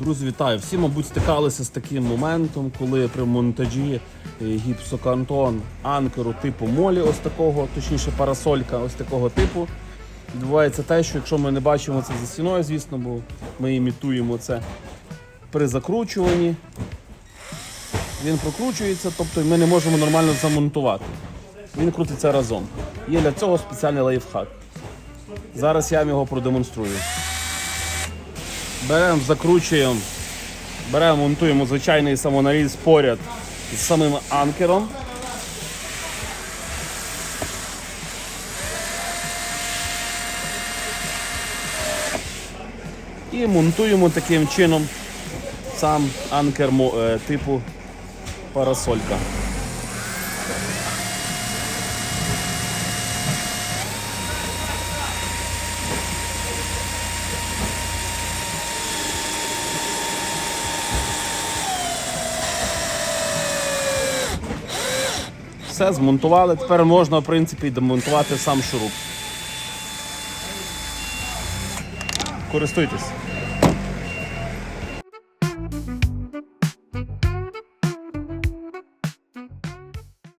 Друзі, вітаю! Всі, мабуть, стикалися з таким моментом, коли при монтажі е, гіпсокантон анкеру типу молі, ось такого, точніше парасолька, ось такого типу. Відбувається те, що якщо ми не бачимо це за стіною, звісно, бо ми імітуємо це при закручуванні, він прокручується, тобто ми не можемо нормально замонтувати. Він крутиться разом. Є для цього спеціальний лайфхак. Зараз я вам його продемонструю. Беремо, закручуємо, беремо, монтуємо звичайний самонаріз поряд з самим анкером. І монтуємо таким чином сам анкер е, типу парасолька. Все змонтували. Тепер можна, в принципі, демонтувати сам шуруп. Користуйтесь.